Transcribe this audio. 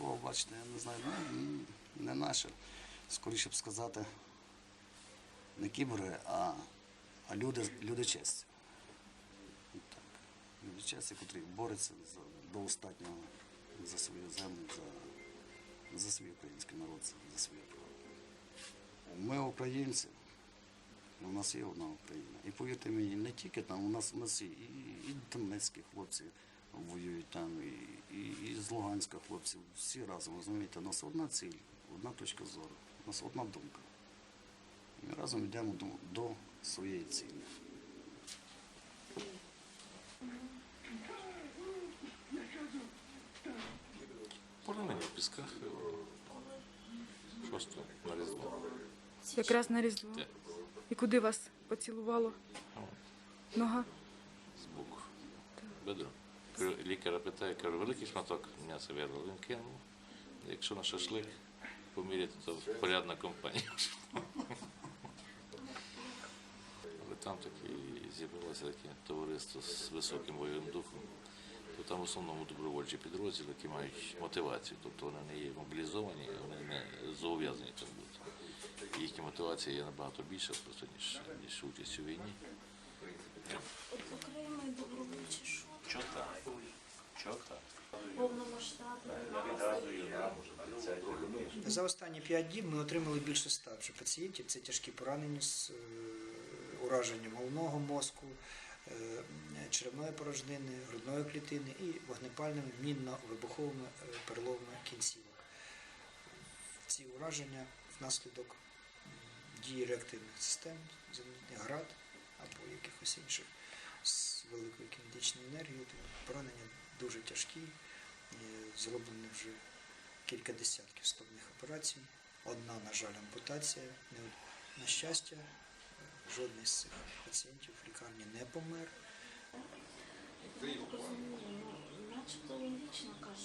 слово, бачите, я не знаю, ну, не наше. Скоріше б сказати, не кіборги, а, а люди, люди честі. Так. Люди честі, котрі борються за, до останнього за свою землю, за, за свій український народ, за- своє право. Ми українці, у нас є одна Україна. І повірте мені, не тільки там, у нас, у нас і, і, і донецькі хлопці воюють там, і, і, і з Луганська хлопці, всі разом, розумієте, у нас одна ціль, одна точка зору, у нас одна думка. І ми разом йдемо до, до своєї цілі. Поранені в пісках. Просто на різдво. Якраз на Різдво. Так, І куди вас поцілувало? Нога? з боку. Бедро. Лікаря питає, кажу, великий шматок м'яса вирвав. Він кинув. Якщо на шашлик поміряти, то порядна компанія. Але там такі зібралося таке товариство з високим бойовим духом. То там в основному добровольчі підрозділи, які мають мотивацію. Тобто вони не є мобілізовані, вони не зобов'язані там бути. Їхня мотивація є набагато більша просто, ніж, ніж участь у війні. За останні 5 діб ми отримали більше ста вже пацієнтів. Це тяжкі поранення з е, ураженням головного мозку, е, черевної порожнини, грудної клітини і вогнепальними мінно-вибуховими е, переломами кінцівок. Ці ураження внаслідок дії реактивних систем, град або якихось інших з великою кінетичною енергією. Поранення дуже тяжкі, зроблені вже кілька десятків складних операцій. Одна, на жаль, ампутація. На щастя, е, жодний з цих пацієнтів в лікарні не помер. Розумію, ну, начебто логічно каже